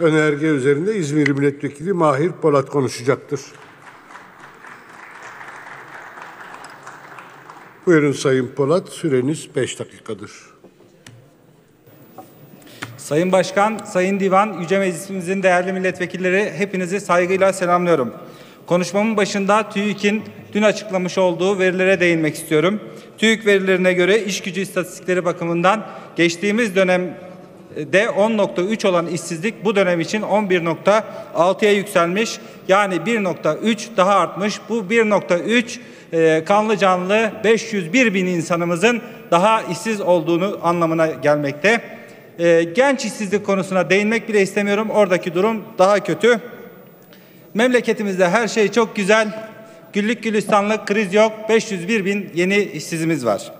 Önerge üzerinde İzmir Milletvekili Mahir Polat konuşacaktır. Buyurun Sayın Polat, süreniz 5 dakikadır. Sayın Başkan, Sayın Divan, Yüce Meclisimizin değerli milletvekilleri hepinizi saygıyla selamlıyorum. Konuşmamın başında TÜİK'in dün açıklamış olduğu verilere değinmek istiyorum. TÜİK verilerine göre iş gücü istatistikleri bakımından geçtiğimiz dönem de 10.3 olan işsizlik bu dönem için 11.6'ya yükselmiş. Yani 1.3 daha artmış. Bu 1.3 e, kanlı canlı 501 bin insanımızın daha işsiz olduğunu anlamına gelmekte. E, genç işsizlik konusuna değinmek bile istemiyorum. Oradaki durum daha kötü. Memleketimizde her şey çok güzel. Güllük gülistanlık kriz yok. 501 bin yeni işsizimiz var.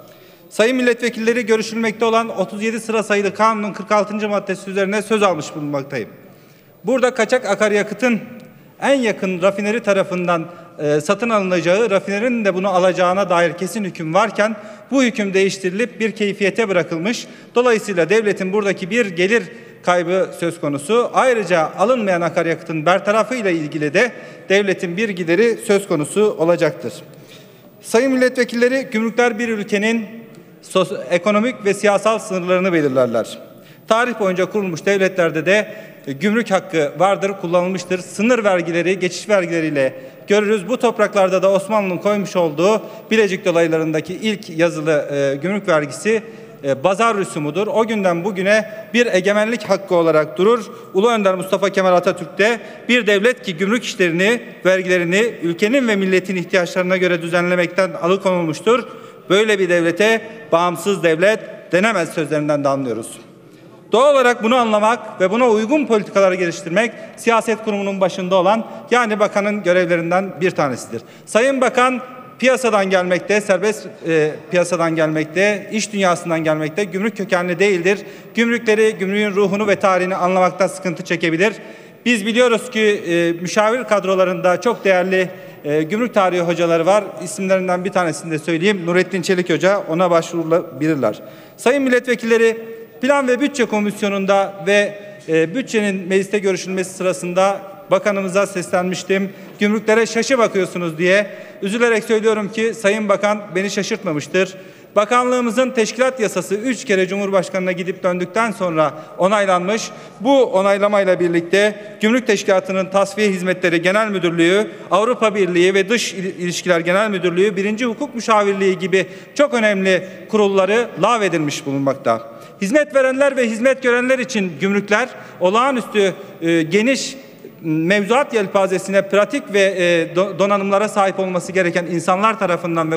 Sayın milletvekilleri görüşülmekte olan 37 sıra sayılı kanunun 46. maddesi üzerine söz almış bulunmaktayım. Burada kaçak akaryakıtın en yakın rafineri tarafından e, satın alınacağı, rafinerinin de bunu alacağına dair kesin hüküm varken bu hüküm değiştirilip bir keyfiyete bırakılmış. Dolayısıyla devletin buradaki bir gelir kaybı söz konusu. Ayrıca alınmayan akaryakıtın bertarafı ile ilgili de devletin bir gideri söz konusu olacaktır. Sayın milletvekilleri, gümrükler bir ülkenin ekonomik ve siyasal sınırlarını belirlerler. Tarih boyunca kurulmuş devletlerde de e, gümrük hakkı vardır, kullanılmıştır. Sınır vergileri, geçiş vergileriyle görürüz. Bu topraklarda da Osmanlı'nın koymuş olduğu Bilecik dolaylarındaki ilk yazılı e, gümrük vergisi e, bazar rüsumudur. O günden bugüne bir egemenlik hakkı olarak durur. Ulu Önder Mustafa Kemal Atatürk de bir devlet ki gümrük işlerini, vergilerini ülkenin ve milletin ihtiyaçlarına göre düzenlemekten alıkonulmuştur. Böyle bir devlete bağımsız devlet denemez sözlerinden de anlıyoruz. Doğal olarak bunu anlamak ve buna uygun politikalar geliştirmek siyaset kurumunun başında olan yani bakanın görevlerinden bir tanesidir. Sayın Bakan piyasadan gelmekte, serbest e, piyasadan gelmekte, iş dünyasından gelmekte, gümrük kökenli değildir. Gümrükleri, gümrüğün ruhunu ve tarihini anlamakta sıkıntı çekebilir. Biz biliyoruz ki e, müşavir kadrolarında çok değerli e, gümrük tarihi hocaları var. İsimlerinden bir tanesini de söyleyeyim. Nurettin Çelik Hoca ona başvurulabilirler. Sayın milletvekilleri Plan ve Bütçe Komisyonu'nda ve e, bütçenin mecliste görüşülmesi sırasında bakanımıza seslenmiştim. Gümrüklere şaşı bakıyorsunuz diye. Üzülerek söylüyorum ki Sayın Bakan beni şaşırtmamıştır. Bakanlığımızın teşkilat yasası üç kere Cumhurbaşkanı'na gidip döndükten sonra onaylanmış. Bu onaylamayla birlikte Gümrük Teşkilatı'nın Tasfiye Hizmetleri Genel Müdürlüğü, Avrupa Birliği ve Dış İlişkiler Genel Müdürlüğü, Birinci Hukuk Müşavirliği gibi çok önemli kurulları lağvedilmiş bulunmakta. Hizmet verenler ve hizmet görenler için gümrükler olağanüstü e, geniş mevzuat yelpazesine pratik ve e, donanımlara sahip olması gereken insanlar tarafından ve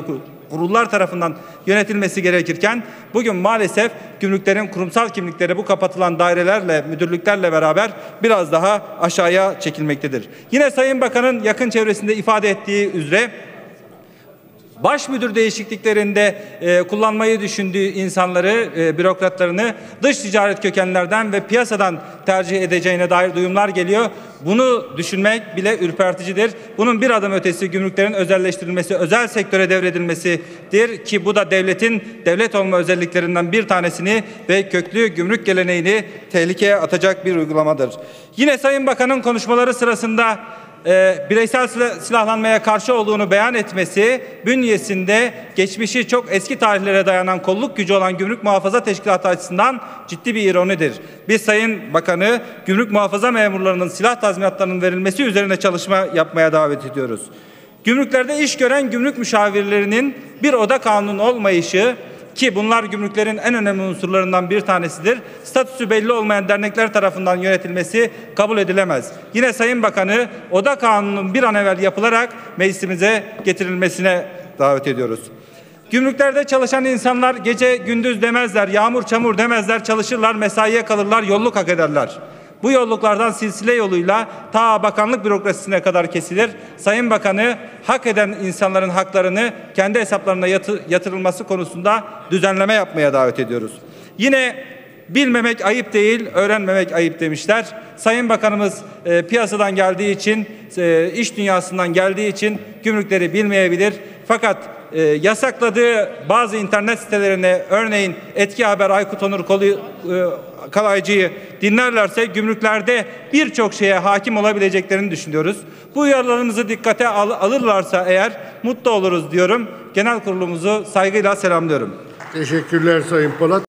kurullar tarafından yönetilmesi gerekirken bugün maalesef gümrüklerin kurumsal kimlikleri bu kapatılan dairelerle, müdürlüklerle beraber biraz daha aşağıya çekilmektedir. Yine Sayın Bakan'ın yakın çevresinde ifade ettiği üzere baş müdür değişikliklerinde e, kullanmayı düşündüğü insanları, e, bürokratlarını dış ticaret kökenlerden ve piyasadan tercih edeceğine dair duyumlar geliyor. Bunu düşünmek bile ürperticidir. Bunun bir adım ötesi gümrüklerin özelleştirilmesi, özel sektöre devredilmesidir ki bu da devletin devlet olma özelliklerinden bir tanesini ve köklü gümrük geleneğini tehlikeye atacak bir uygulamadır. Yine Sayın Bakan'ın konuşmaları sırasında e, bireysel silahlanmaya karşı olduğunu beyan etmesi bünyesinde geçmişi çok eski tarihlere dayanan kolluk gücü olan Gümrük Muhafaza Teşkilatı açısından ciddi bir ironidir. Biz Sayın Bakanı gümrük muhafaza memurlarının silah tazminatlarının verilmesi üzerine çalışma yapmaya davet ediyoruz. Gümrüklerde iş gören gümrük müşavirlerinin bir oda kanunu olmayışı ki bunlar gümrüklerin en önemli unsurlarından bir tanesidir. Statüsü belli olmayan dernekler tarafından yönetilmesi kabul edilemez. Yine Sayın Bakanı oda kanunun bir an evvel yapılarak meclisimize getirilmesine davet ediyoruz. Gümrüklerde çalışan insanlar gece gündüz demezler, yağmur çamur demezler, çalışırlar, mesaiye kalırlar, yolluk hak ederler. Bu yolluklardan silsile yoluyla ta bakanlık bürokrasisine kadar kesilir. Sayın Bakanı hak eden insanların haklarını kendi hesaplarına yatırılması konusunda düzenleme yapmaya davet ediyoruz. Yine bilmemek ayıp değil, öğrenmemek ayıp demişler. Sayın Bakanımız e, piyasadan geldiği için, e, iş dünyasından geldiği için gümrükleri bilmeyebilir. Fakat e, yasakladığı bazı internet sitelerine örneğin Etki Haber, Aykut Onur Kolu, e, Kalaycı'yı dinlerlerse gümrüklerde birçok şeye hakim olabileceklerini düşünüyoruz. Bu uyarılarımızı dikkate al- alırlarsa eğer mutlu oluruz diyorum. Genel kurulumuzu saygıyla selamlıyorum. Teşekkürler Sayın Polat.